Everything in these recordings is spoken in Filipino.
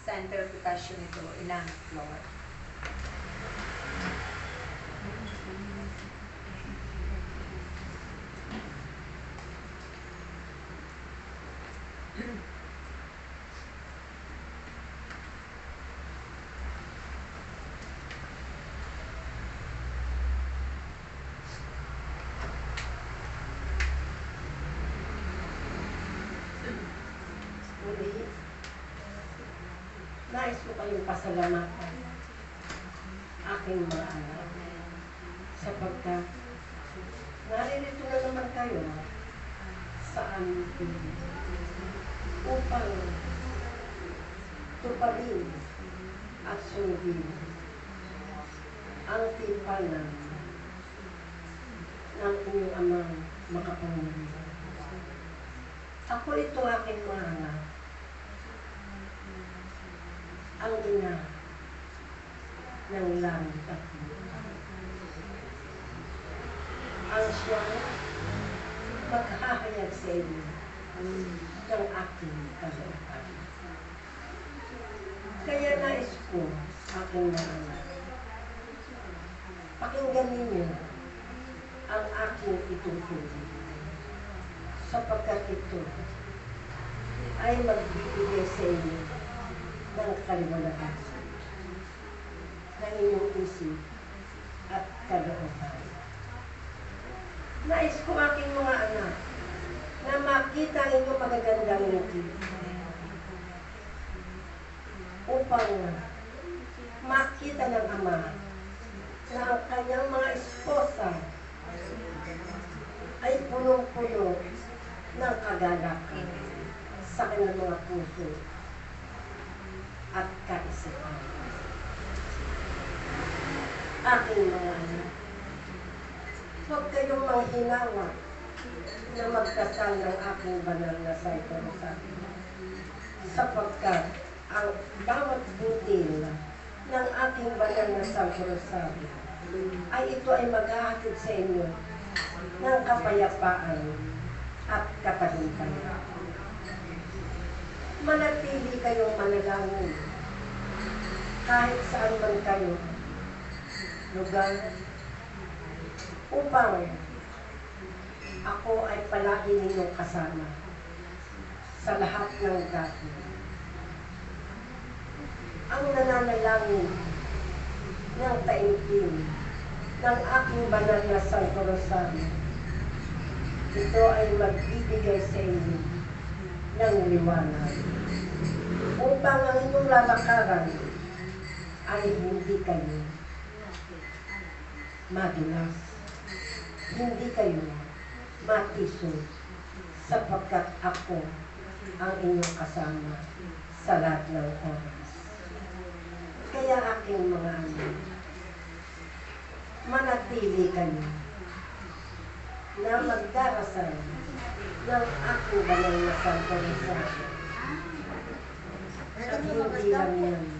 Centrifugation nito, ilang floor? Nais ko kayong pasalamatan aking mga anak sapagkat naririto na naman kayo sa aming upang tuparin at sundin ang timpanan ng inyong amang makapangyarihan. Ako ito aking mga anak. Ang ina ng langit at. Ang siyang maghahayag sa inyo ng aking kalooban. Kaya nais ko, aking mga anak, pakinggan ninyo ang aking itutulong sapagkat ito ay magbibigay sa inyo ng kaliwanagan ng inyong isip at kalooban. Nais ko aking mga anak na makita ang inyong magagandang ngiti upang makita ng ama na ang kanyang mga esposa ay punong-puno ng kagalakan sa kanilang mga puso at kaisipan. Aking mga anak, huwag kayong manghinawa na magdasal ng aking banal na Santo Rosario sapagkat ang bawat butil ng aking banal na Santo ay ito ay maghahatid sa inyo ng kapayapaan at katagumpayan. Manatili kayong manalangin kahit saan man kayo lugar upang ako ay palagi ninyong kasama sa lahat ng dati. Ang nananalangin ng taimtim ng aking banal na Rosario ito ay magbibigay sa inyo ng liwanag upang ang inyong lalakaran ay hindi kayo madulas, hindi kayo matiso sapagkat ako ang inyong kasama sa lahat ng oras. Kaya aking mga anak, manatili kayo na magdarasal ng aking banal na Santo Rosario. At hindi lang yan.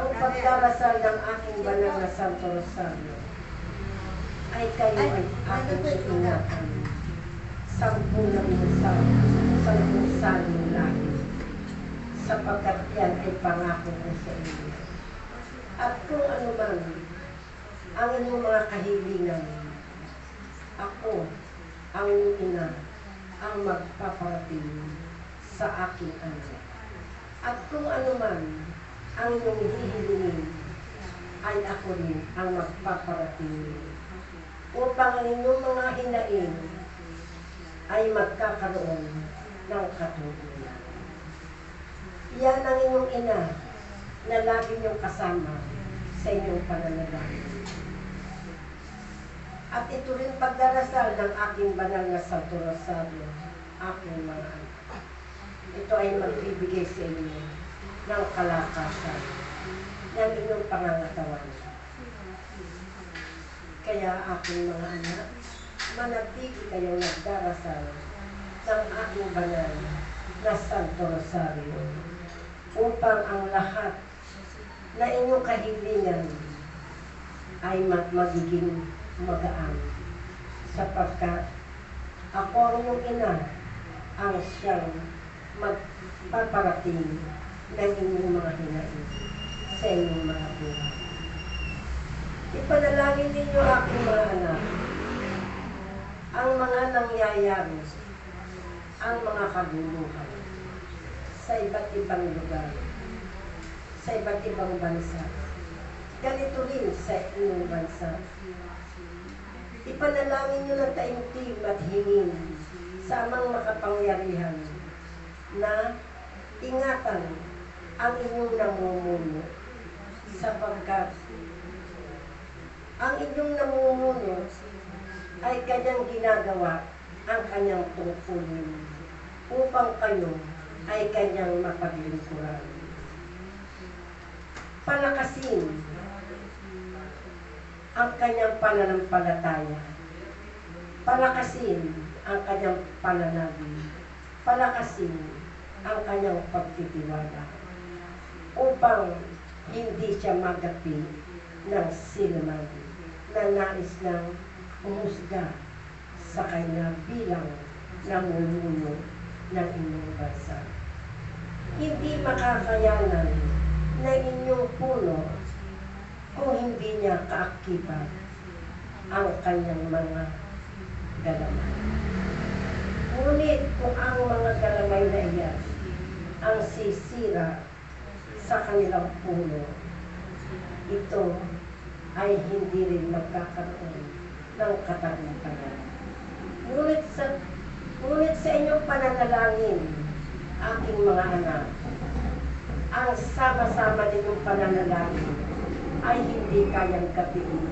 Ang pagdarasal ng aking banal na Santo Rosario ay kayo ay aking iingatan. Sampu ng musal, sampu salong langit. Sapagkat yan ay pangako ko sa inyo. At kung ano man ang inyong mga kahilingan, ako, ang inyong ina, ang magpaparating sa aking anak. At kung ano man ang inyong hihilingin, ay ako rin ang magpaparating upang ang inyong mga hinaing ay magkakaroon ng katutunan. Yan ang inyong ina na lagi niyong kasama sa inyong pananalangin. At ito rin pagdarasal ng aking banal na Santo Rosario, aking mga anak. Ito ay magbibigay sa inyo ng kalakasan ng inyong pangangatawan. Kaya aking mga anak, manatili kayong nagdarasal ng aking banal na Santo Rosario upang ang lahat na inyong kahilingan ay mag magiging magaan sapagkat ako ang iyong ina ang siyang magpaparating ng inyong mga hinaing sa inyong mga buhay. Ipanalangin ninyo aking mga anak, ang mga nangyayari, ang mga kaguluhan sa iba't ibang lugar, sa iba't ibang bansa. Ganito rin sa inyong bansa. Ipanalangin nyo ng taimtim at hingin sa amang makapangyarihan na ingatan ang inyong namumuno sapagkat ang inyong namumuno ay kanyang ginagawa ang kanyang tungkulin upang kayo ay kanyang mapaglingkuran. Palakasin ang kanyang pananampalataya. Palakasin ang kanyang pananabi. Palakasin ang kanyang pagtitiwala upang hindi siya magapi ng sinuman na nais ng umusga sa kanya bilang namumuno ng inyong bansa. Hindi makakayanan ng inyong puno kung hindi niya kaakibat ang kanyang mga galamay. Ngunit kung ang mga galamay na iyan ang sisira sa kanilang puno, ito ay hindi rin magkakaroon ng katagumpayan. Ngunit sa, ngunit sa inyong pananalangin, aking mga anak, ang sama-sama ninyong pananalangin ay hindi kayang kapiin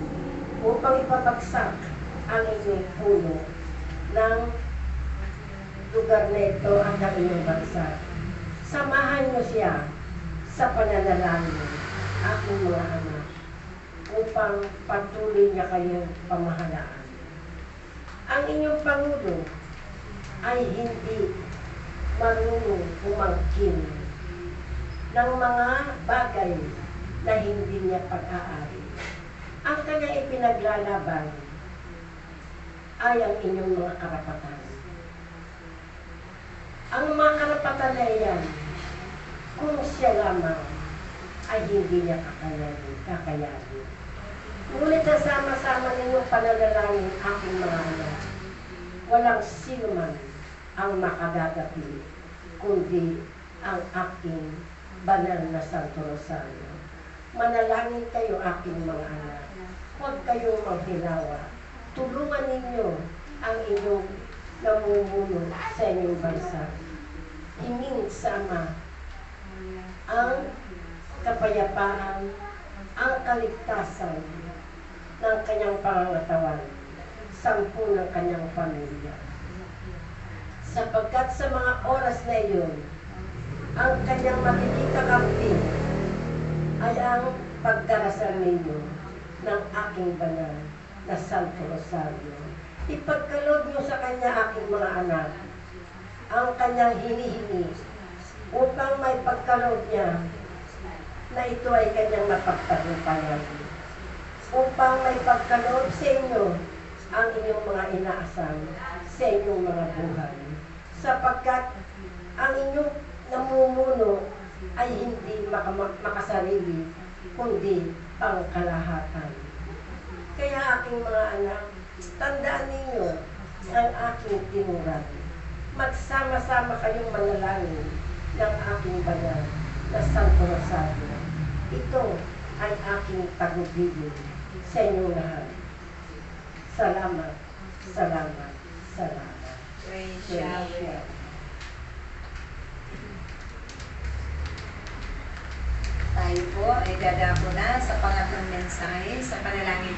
upang ipabagsak ang inyong puno ng lugar na ito at ng inyong bansa. Samahan niyo siya sa pananalangin, aking mga anak, upang patuloy niya kayong pamahalaan. Ang inyong Pangulo ay hindi marunong umangkin ng mga bagay na hindi niya pag-aari. Ang kanyang ipinaglalaban ay ang inyong mga karapatan. Ang mga karapatan na iyan, kung siya lamang ay hindi niya kakayanin, kakayanin. Ngunit nasama-sama ninyong pananalangin aking mga anak, walang sino man ang makagagapi, kundi ang aking banal na Santo Rosario. Manalangin kayo aking mga anak. Huwag kayong maghilawa. Tulungan ninyo ang inyong namumuno sa inyong bansa. Hingin sa Ama ang kapayapaan, ang kaligtasan ng kanyang pangangatawan, sampu ng kanyang pamilya. Sapagkat sa mga oras na iyon, ang kanyang magiging kakampi ay ang pagdarasal ninyo ng aking banal na Santo Rosario. Ipagkaloob niyo sa kanya aking mga anak ang kanyang hinihingi upang may pagkaloob niya na ito ay kanyang mapagtagumpayan. Upang may pagkaloob sa inyo ang inyong mga inaasam sa inyong mga buhay. Sapagkat ang inyong namumuno ay hindi maka- makasarili, kundi pangkalahatan. Kaya aking mga anak, tandaan ninyo ang aking tinuran. Magsama-sama kayong manalangin ng aking banal na Santo Rosario. Ito ay aking pagubigin sa inyong lahat. Salamat, salamat, salamat. Praise. Yahweh. Tayo po ay dadako na sa pangatlong mensahe sa panalangin